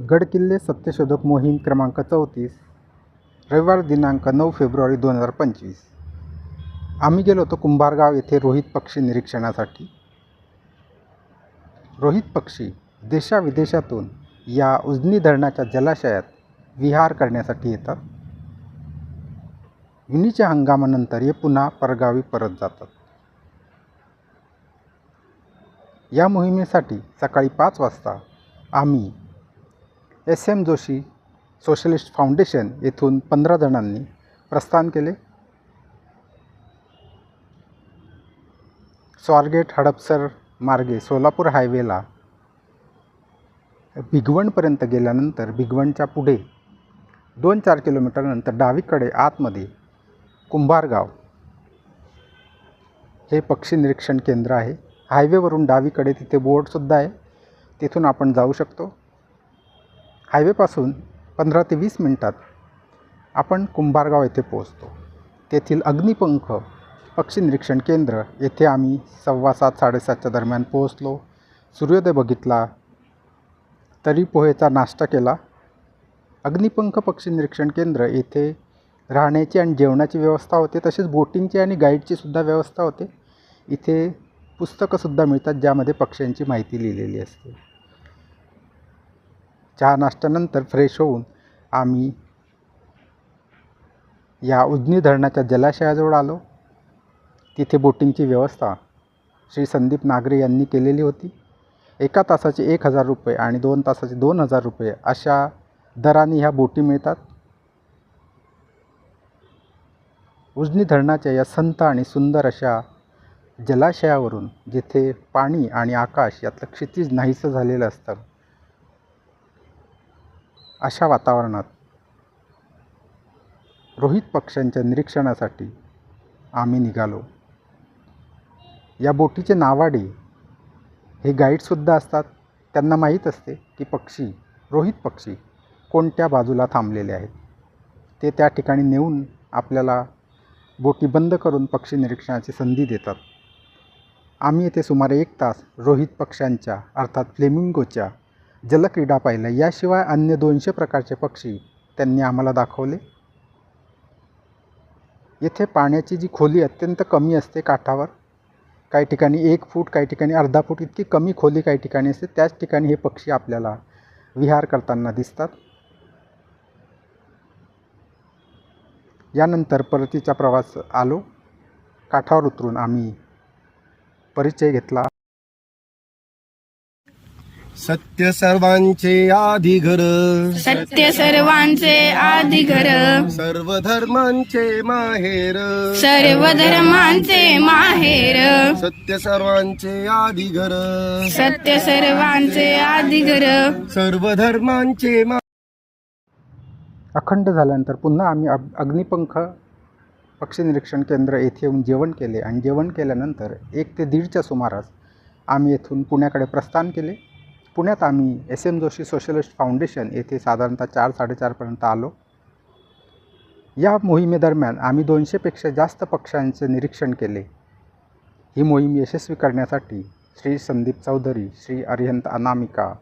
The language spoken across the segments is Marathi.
गडकिल्ले सत्यशोधक मोहीम क्रमांक चौतीस रविवार दिनांक नऊ फेब्रुवारी दोन हजार पंचवीस. आम्ही गेलो होतो कुंभारगाव येथे रोहित पक्षी निरीक्षणासाठी. रोहित पक्षी देशाविदेशातून या उजनी धरणाच्या जलाशयात विहार करण्यासाठी येतात. विणीच्या हंगामानंतर हे पुन्हा परगावी परत जातात. या मोहिमेसाठी सकाळी पाच वाजता आम्ही S M Joshi socialist foundation येथून पंधरा जणांनी प्रस्थान केले. स्वारगेट हडपसर मार्गे सोलापूर हायवेला भिगवणपर्यंत गेल्यानंतर भिगवणच्या पुढे दोन चार किलोमीटरनंतर डावीकडे आतमध्ये कुंभारगाव हे पक्षी निरीक्षण केंद्र आहे. हायवेवरून डावीकडे तिथे बोर्डसुद्धा आहे. तिथून आपण जाऊ शकतो. हायवेपासून पंधरा ते वीस मिनटात आपण कुंभारगाव येथे पोहोचतो. तेथील अग्निपंख पक्षी निरीक्षण केंद्र येथे आम्ही सव्वा सात साडेसातच्या दरम्यान पोहोचलो. सूर्योदय बघितला तरी पोहेचा नाश्ता केला. अग्निपंख पक्षी निरीक्षण केंद्र येथे राहण्याची आणि जेवणाची व्यवस्था होते तसेच बोटिंगची आणि गाईडची सुद्धा व्यवस्था होते. इथे पुस्तकंसुद्धा मिळतात ज्यामध्ये पक्ष्यांची माहिती लिहिलेली असते. चहा नाश्त्यानंतर फ्रेश होऊन आम्ही या उजनी धरणाच्या जलाशयाजवळ आलो. तिथे बोटिंगची व्यवस्था श्री संदीप नागरे यांनी केलेली होती. एका तासाचे एक हजार रुपये आणि दोन तासाचे दोन हजार रुपये अशा दराने ह्या बोटी मिळतात. उजनी धरणाच्या या संत आणि सुंदर अशा जलाशयावरून जिथे पाणी आणि आकाश यातलं क्षितिज नाहीसं झालेलं असतं अशा वातावरणात रोहित पक्ष्यांच्या निरीक्षणासाठी आम्ही निघालो. या बोटीचे नावाडे हे गाईडसुद्धा असतात. त्यांना माहीत असते की पक्षी रोहित पक्षी कोणत्या बाजूला थांबलेले आहेत. ते त्या ठिकाणी नेऊन आपल्याला बोटी बंद करून पक्षी निरीक्षणाची संधी देतात. आम्ही येथे सुमारे एक तास रोहित पक्ष्यांच्या अर्थात फ्लेमिंगोच्या जलक्रीडा पाहिल्या. याशिवाय अन्य दोनशे प्रकारचे पक्षी त्यांनी आम्हाला दाखवले. येथे पाण्याची जी खोली अत्यंत कमी असते काठावर काही ठिकाणी एक फूट काही ठिकाणी अर्धा फूट इतकी कमी खोली काही ठिकाणी असते त्याच ठिकाणी हे पक्षी आपल्याला विहार करताना दिसतात. यानंतर परतीचा प्रवास आलो. काठावर उतरून आम्ही परिचय घेतला. सत्य सर्वांचे आधी घर सत्य सर्वांचे आधी घर सर्व धर्मांचे माहेर. सर्व धर्मांचे माहेर. सत्य सर्वांचे आधी घर सत्य सर्वांचे आधी घर सर्व धर्मांचे मा अखंड झाल्यानंतर पुन्हा आम्ही अग अग्निपंख पक्षी निरीक्षण केंद्र येथे येऊन जेवण केले. आणि जेवण केल्यानंतर एक ते दीडच्या सुमारास आम्ही येथून पुण्याकडे प्रस्थान केले. पुण्यात आम्ही S M Joshi socialist foundation येथे साधारणतः चार साडेचारपर्यंत आलो. या मोहिमेदरम्यान आम्ही दोनशेपेक्षा जास्त पक्षांचे निरीक्षण केले. ही मोहीम यशस्वी करण्यासाठी श्री संदीप चौधरी श्री अरिहंत अनामिका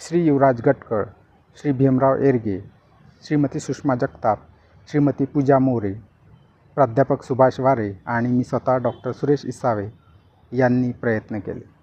श्री युवराज गटकर श्री भीमराव एरगे श्रीमती सुषमा जगताप श्रीमती पूजा मोरे प्राध्यापक सुभाष वारे आणि मी स्वतः डॉक्टर सुरेश इसावे यांनी प्रयत्न केले.